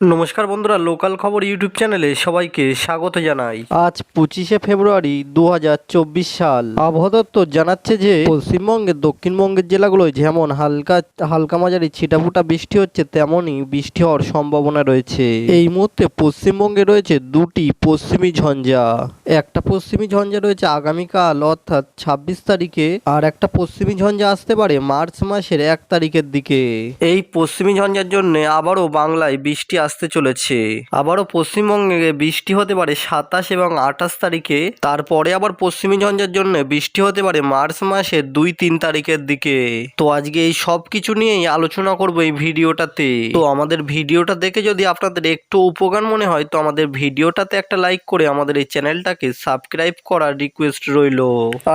নমস্কার বন্ধুরা লোকাল খবর ইউটিউব চ্যানেলে সবাইকে স্বাগত জানাই। আজ পঁচিশে ফেব্রুয়ারি দু হাজার চব্বিশ সাল। আবহাওয়া দপ্তর জানাচ্ছে যে পশ্চিমবঙ্গের দক্ষিণবঙ্গের জেলাগুলোয় যেমন হালকা হালকা মাঝারি ছিটাফুটা বৃষ্টি হচ্ছে তেমনই বৃষ্টি হওয়ার সম্ভাবনা রয়েছে। এই মুহূর্তে পশ্চিমবঙ্গে রয়েছে দুটি পশ্চিমী ঝঞ্ঝা। একটা পশ্চিমী ঝঞ্ঝা রয়েছে আগামীকাল অর্থাৎ ছাব্বিশ তারিখে আর একটা পশ্চিমী ঝঞ্ঝা আসতে পারে মার্চ মাসের এক তারিখের দিকে। এই পশ্চিমী ঝঞ্ঝার জন্য আবারও বাংলায় বৃষ্টি আসতে চলেছে। আবারও পশ্চিমবঙ্গে বৃষ্টি হতে পারে সাতাশ এবং আঠাশ তারিখে। তারপরে আবার পশ্চিমী ঝঞ্ঝার জন্য বৃষ্টি হতে পারে মার্চ মাসের দুই তিন তারিখের দিকে। তো আজকে এই সব কিছু নিয়েই আলোচনা করব এই ভিডিওটাতে। তো আমাদের ভিডিওটা দেখে যদি আপনাদের একটু উপকার মনে হয়, তো আমাদের ভিডিওটাতে একটা লাইক করে আমাদের এই চ্যানেলটাকে সাবস্ক্রাইব করার রিকোয়েস্ট রইল।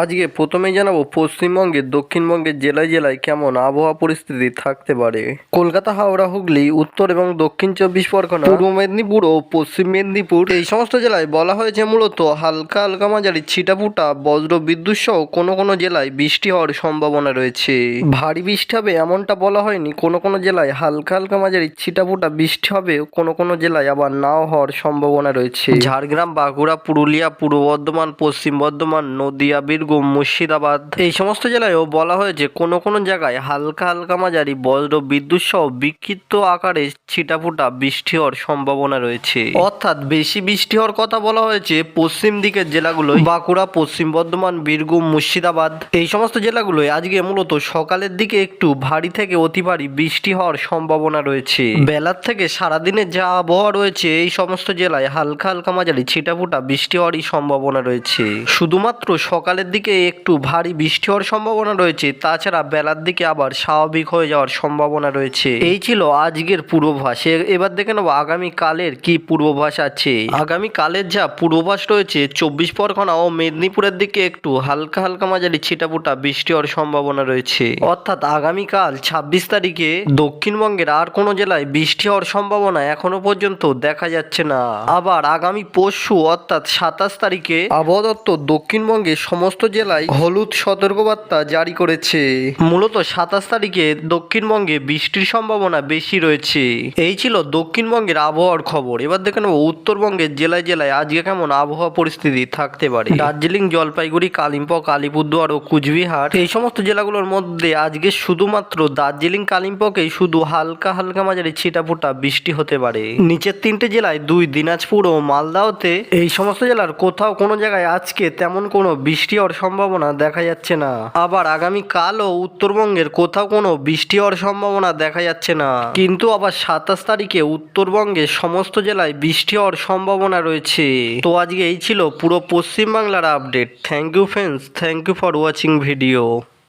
আজকে প্রথমেই জানাব পশ্চিমবঙ্গের দক্ষিণবঙ্গের জেলায় জেলায় কেমন আবহাওয়া পরিস্থিতি থাকতে পারে? কলকাতা, হাওড়া, হুগলি, উত্তর এবং দক্ষিণ চব্বিশ পরগনা পূর্ব মেদিনীপুর ও পশ্চিম মেদিনীপুর এই সমস্ত জেলায় বলা হয়েছে মূলত হালকা হালকা মাঝারি ছিটাফুটা বজ্র বিদ্যুৎ সহ কোনো কোনো জেলায় বৃষ্টি হওয়ার সম্ভাবনা রয়েছে। ভারী বৃষ্টি হবে এমনটা বলা হয়নি। কোনো কোনো জেলায় হালকা হালকা মাঝারি ছিটাফুটা বৃষ্টি হবে কোনো কোনো জেলায় আবার নাও হওয়ার সম্ভাবনা রয়েছে। ঝাড়গ্রাম বাঁকুড়া পুরুলিয়া পূর্ব বর্ধমান পশ্চিম বর্ধমান নদিয়া বীরভূম মুর্শিদাবাদ এই সমস্ত জেলায়ও বলা হয়েছে কোনো কোনো জায়গায় হালকা হালকা মাঝারি বজ্র বিদ্যুৎ সহ বিক্ষিপ্ত আকারে ছিটাফুটা বৃষ্টি হওয়ার সম্ভাবনা রয়েছে। অর্থাৎ বেশি বৃষ্টি হওয়ার কথা বলা হয়েছে পশ্চিম দিকের জেলাগুলো বাঁকুড়া, পশ্চিম বর্ধমান, বীরভূম, মুর্শিদাবাদ। এই সমস্ত জেলাগুলোয় আজকে মূলত সকালের দিকে একটু ভারী থেকে অতি ভারী বৃষ্টি হওয়ার সম্ভাবনা রয়েছে। বেলার থেকে সারাদিনের যা আবহাওয়া রয়েছে এই সমস্ত জেলায় হালকা হালকা মাঝারি ছিটাফুটা বৃষ্টি হওয়ারই সম্ভাবনা রয়েছে। শুধুমাত্র সকালের দিকে একটু ভারী বৃষ্টি হওয়ার সম্ভাবনা রয়েছে, তাছাড়া বেলার দিকে আবার স্বাভাবিক হয়ে যাওয়ার সম্ভাবনা রয়েছে। এই ছিল আজকের পূর্বাভাস। এবার দেখে নেব আগামী কালের কি পূর্বাভাস আছে? আগামী কালের যা পূর্বাভাস রয়েছে, চব্বিশ পরগনা ও মেদিনীপুরের দিকে একটু হালকা হালকা মাঝারি ছিটাফোটা বৃষ্টি হওয়ার সম্ভাবনা রয়েছে। অর্থাৎ আগামীকাল ছাব্বিশ তারিখে দক্ষিণবঙ্গের আর কোনো জেলায় বৃষ্টি হওয়ার সম্ভাবনা এখনও পর্যন্ত দেখা যাচ্ছে না। আবার আগামী পরশু অর্থাৎ সাতাশ তারিখে আবহাওয়া দপ্তর দক্ষিণবঙ্গের সমস্ত জেলায় হলুদ সতর্কবার্তা জারি করেছে। মূলত সাতাশ তারিখে দক্ষিণবঙ্গে বৃষ্টির সম্ভাবনা বেশি রয়েছে। এই ছিল দক্ষিণবঙ্গের আবহাওয়ার খবর। এবার দেখে নেব উত্তরবঙ্গের জেলায় জেলায় আজকে কেমন আবহাওয়া পরিস্থিতি থাকতে পারে। দার্জিলিং জলপাইগুড়ি কালিম্পং আলিপুরদুয়ার ও কুচবিহার। এই সমস্ত জেলাগুলোর মধ্যে আজকে শুধুমাত্র দার্জিলিং কালিম্পংয়ে শুধু হালকা হালকা মাঝারি ছিটাফোটা বৃষ্টি হতে পারে। নিচের তিনটে জেলায় দুই দিনাজপুর ও মালদাওতে এই সমস্ত জেলার কোথাও কোনো জায়গায় আজকে তেমন কোনো বৃষ্টি হওয়ার সম্ভাবনা দেখা যাচ্ছে না। আবার আগামী কালও উত্তরবঙ্গের কোথাও কোনো বৃষ্টি হওয়ার সম্ভাবনা দেখা যাচ্ছে না। কিন্তু আবার সাতাশ তারিখে উত্তরবঙ্গে সমস্ত জেলায় বৃষ্টি হওয়ার সম্ভাবনা রয়েছে। তো আজকে এই ছিল পুরো পশ্চিমবাংলার update thank you friends thank you for watching video